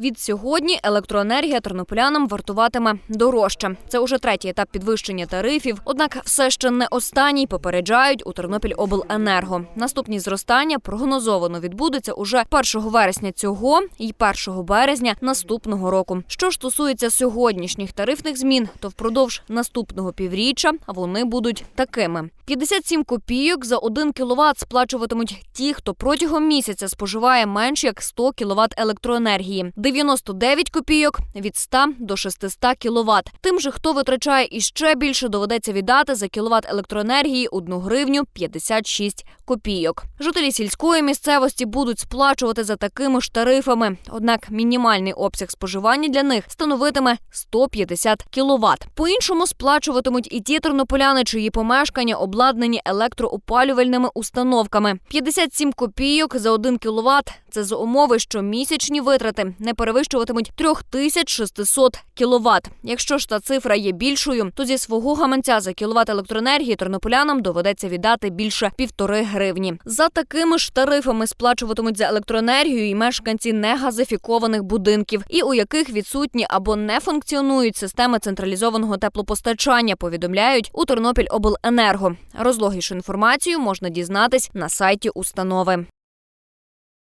Від сьогодні електроенергія тернополянам вартуватиме дорожче. Це уже третій етап підвищення тарифів. Однак все ще не останній попереджають у Тернопільобленерго. Наступні зростання прогнозовано відбудуться уже 1 вересня цього і 1 березня наступного року. Що стосується сьогоднішніх тарифних змін, то впродовж наступного півріччя вони будуть такими: 57 копійок за 1 кВт сплачуватимуть ті, хто протягом місяця споживає менш як 100 кВт електроенергії, 99 копійок від 100 до 600 кВт. Тим же, хто витрачає іще більше, доведеться віддати за кіловат електроенергії 1 гривню 56 копійок. Жителі сільської місцевості будуть сплачувати за такими ж тарифами. Однак мінімальний обсяг споживання для них становитиме 150 кВт. По-іншому сплачуватимуть і ті тернополяни, чиї помешкання обладнані електроопалювальними установками. 57 копійок за 1 кВт – це за умови, що місячні витрати не перевищуватимуть 3600 кВт. Якщо ж та цифра є більшою, то зі свого гаманця за кіловат електроенергії тернополянам доведеться віддати більше півтори гривні. За такими ж тарифами сплачуватимуть за електроенергію і мешканці негазифікованих будинків, і у яких відсутні або не функціонують системи централізованого теплопостачання. Повідомляють у Тернопільобленерго. Розлогішу інформацію можна дізнатись на сайті установи.